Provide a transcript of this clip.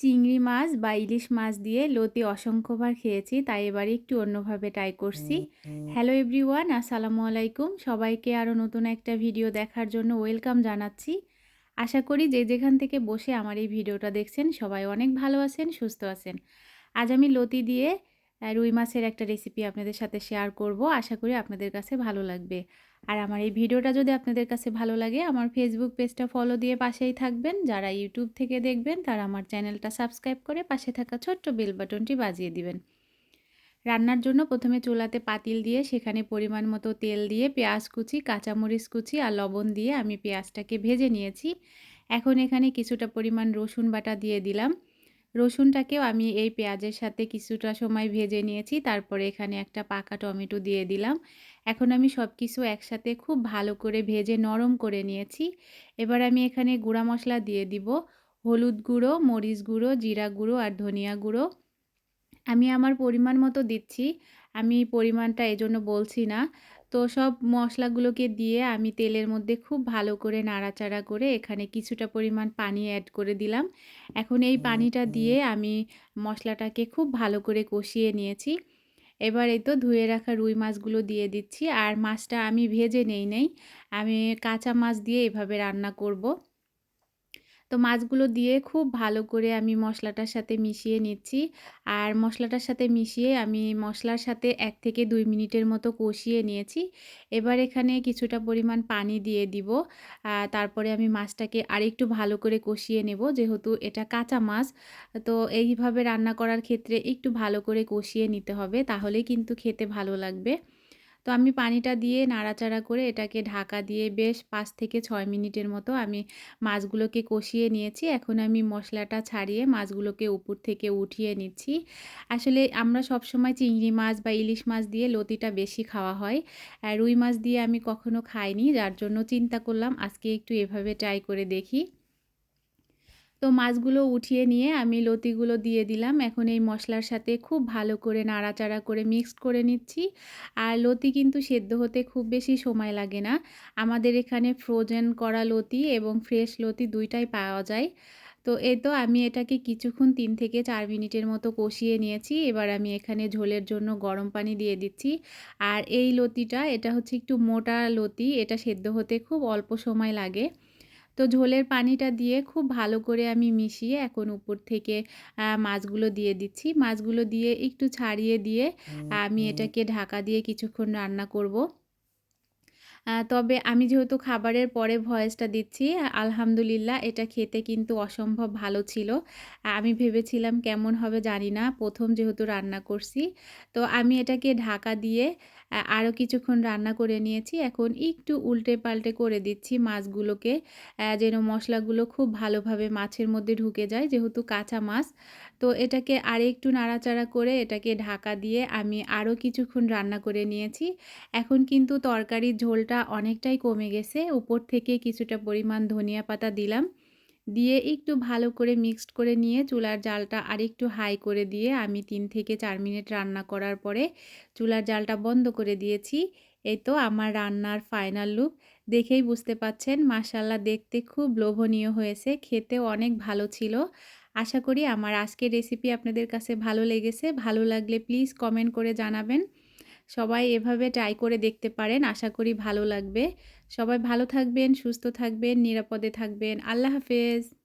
চিংড়ি মাছ বা ইলিশ মাছ দিয়ে লতি অসংখ্যবার খেয়েছি তাই এবারে একটু অন্যভাবে ট্রাই করছি। হ্যালো এভরিওয়ান আসসালামু আলাইকুম। সবাইকে আরও নতুন একটা ভিডিও দেখার জন্য ওয়েলকাম জানাচ্ছি। আশা করি যে যেখান থেকে বসে আমার এই ভিডিওটা দেখছেন সবাই অনেক ভালো আছেন সুস্থ আছেন। আজ আমি লতি দিয়ে রুই মাছের একটা রেসিপি আপনাদের সাথে শেয়ার করব। আশা করি আপনাদের কাছে ভালো লাগবে। আর আমার এই ভিডিওটা যদি আপনাদের কাছে ভালো লাগে, আমার ফেসবুক পেজটা ফলো দিয়ে পাশেই থাকবেন। যারা ইউটিউব থেকে দেখবেন, তারা আমার চ্যানেলটা সাবস্ক্রাইব করে পাশে থাকা ছোট্ট বেল বাটনটি বাজিয়ে দিবেন। রান্নার জন্য প্রথমে চুলাতে পাতিল দিয়ে সেখানে পরিমাণ মতো তেল দিয়ে পেঁয়াজ কুচি, কাঁচামরিচ কুচি আর লবণ দিয়ে আমি পেঁয়াজটাকে ভেজে নিয়েছি। এখন এখানে কিছুটা পরিমাণ রসুন বাটা দিয়ে দিলাম। রসুনটাকেও আমি এই পেঁয়াজের সাথে কিছুটা সময় ভেজে নিয়েছি। তারপরে এখানে একটা পাকা টমেটো দিয়ে দিলাম। এখন আমি সব কিছু একসাথে খুব ভালো করে ভেজে নরম করে নিয়েছি। এবার আমি এখানে গুঁড়া মশলা দিয়ে দিব। হলুদ গুঁড়ো, মরিচ গুঁড়ো, জিরা গুঁড়ো আর ধনিয়া গুঁড়ো। আমি আমার পরিমাণ মতো দিচ্ছি। আমি পরিমাণটা এজন্য বলছি না। তো সব মশলাগুলোকে দিয়ে আমি তেলের মধ্যে খুব ভালো করে নাড়াচাড়া করে এখানে কিছুটা পরিমাণ পানি অ্যাড করে দিলাম। এখন এই পানিটা দিয়ে আমি মশলাটাকে খুব ভালো করে কষিয়ে নিয়েছি। এবার এই তো ধুয়ে রাখা রুই মাছগুলো দিয়ে দিচ্ছি। আর মাছটা আমি ভেজে নেই নেই আমি কাঁচা মাছ দিয়ে এভাবে রান্না করব। তো মাছগুলো দিয়ে খুব ভালো করে আমি মশলাটার সাথে মিশিয়ে নিচ্ছি। আর মশলাটার সাথে মিশিয়ে আমি মশলার সাথে এক থেকে দুই মিনিটের মতো কষিয়ে নিয়েছি। এবার এখানে কিছুটা পরিমাণ পানি দিয়ে দিব। তারপরে আমি মাছটাকে আরেকটু ভালো করে কষিয়ে নেব, যেহেতু এটা কাঁচা মাছ। তো এইভাবে রান্না করার ক্ষেত্রে একটু ভালো করে কষিয়ে নিতে হবে, তাহলেই কিন্তু খেতে ভালো লাগবে। তো আমি পানিটা দিয়ে নাড়াচাড়া করে এটাকে ঢাকা দিয়ে বেশ পাঁচ থেকে ছয় মিনিটের মতো আমি মাছগুলোকে কষিয়ে নিয়েছি। এখন আমি মশলাটা ছাড়িয়ে মাছগুলোকে উপর থেকে উঠিয়ে নিচ্ছি। আসলে আমরা সব সময় চিংড়ি মাছ বা ইলিশ মাছ দিয়ে লতিটা বেশি খাওয়া হয়। রুই মাছ দিয়ে আমি কখনো খাইনি, যার জন্য চিন্তা করলাম আজকে একটু এভাবে ট্রাই করে দেখি। তো মাছগুলো উঠিয়ে নিয়ে আমি লতিগুলো দিয়ে দিলাম। এখন এই মশলার সাথে খুব ভালো করে নাড়াচাড়া করে মিক্সড করে নিচ্ছি। আর লতি কিন্তু সেদ্ধ হতে খুব বেশি সময় লাগে না। আমাদের এখানে ফ্রোজেন করা লতি এবং ফ্রেশ লতি দুইটাই পাওয়া যায়। তো এই তো আমি এটাকে কিছুক্ষণ তিন থেকে চার মিনিটের মতো কষিয়ে নিয়েছি। এবার আমি এখানে ঝোলের জন্য গরম পানি দিয়ে দিচ্ছি। আর এই লতিটা, এটা হচ্ছে একটু মোটা লতি, এটা সেদ্ধ হতে খুব অল্প সময় লাগে। তো ঝোলের পানিটা দিয়ে খুব ভালো করে আমি মিশিয়ে এখন উপর থেকে মাছগুলো দিয়ে দিচ্ছি। মাছগুলো দিয়ে একটু ছাড়িয়ে দিয়ে আমি এটাকে ঢাকা দিয়ে কিছুক্ষণ রান্না করব। তবে আমি যেহেতু খাবারের পরে ভয়েসটা দিচ্ছি, আলহামদুলিল্লাহ এটা খেতে কিন্তু অসম্ভব ভালো ছিল। আমি ভেবেছিলাম কেমন হবে জানি না, প্রথম যেহেতু রান্না করছি, তো আমি এটাকে ঢাকা দিয়ে আরও কিছুক্ষণ রান্না করে নিয়েছি। এখন একটু উল্টে পাল্টে করে দিচ্ছি মাছগুলোকে যেন মশলাগুলো খুব ভালোভাবে মাছের মধ্যে ঢুকে যায়, যেহেতু কাঁচা মাছ। তো এটাকে আর একটু নাড়াচাড়া করে এটাকে ঢাকা দিয়ে আমি আরও কিছুক্ষণ রান্না করে নিয়েছি। এখন কিন্তু তরকারির ঝোলটা অনেকটাই কমে গেছে। উপর থেকে কিছুটা পরিমাণ ধনিয়া পাতা দিলাম। দিয়ে একটু ভালো করে মিক্সড করে নিয়ে চুলার জালটা আরেকটু হাই করে দিয়ে আমি তিন থেকে চার মিনিট রান্না করার পরে চুলার জালটা বন্ধ করে দিয়েছি। এই তো আমার রান্নার ফাইনাল লুক। দেখেই বুঝতে পাচ্ছেন মাসাল্লাহ দেখতে খুব লোভনীয় হয়েছে, খেতেও অনেক ভালো ছিল। আশা করি আমার আজকের রেসিপি আপনাদের কাছে ভালো লেগেছে। ভালো লাগলে প্লিজ কমেন্ট করে জানাবেন। সবাই এভাবে ট্রাই করে দেখতে পারেন। আশা করি ভালো লাগবে। সবাই ভালো থাকবেন, সুস্থ থাকবেন, নিরাপদে থাকবেন। আল্লাহ হাফেজ।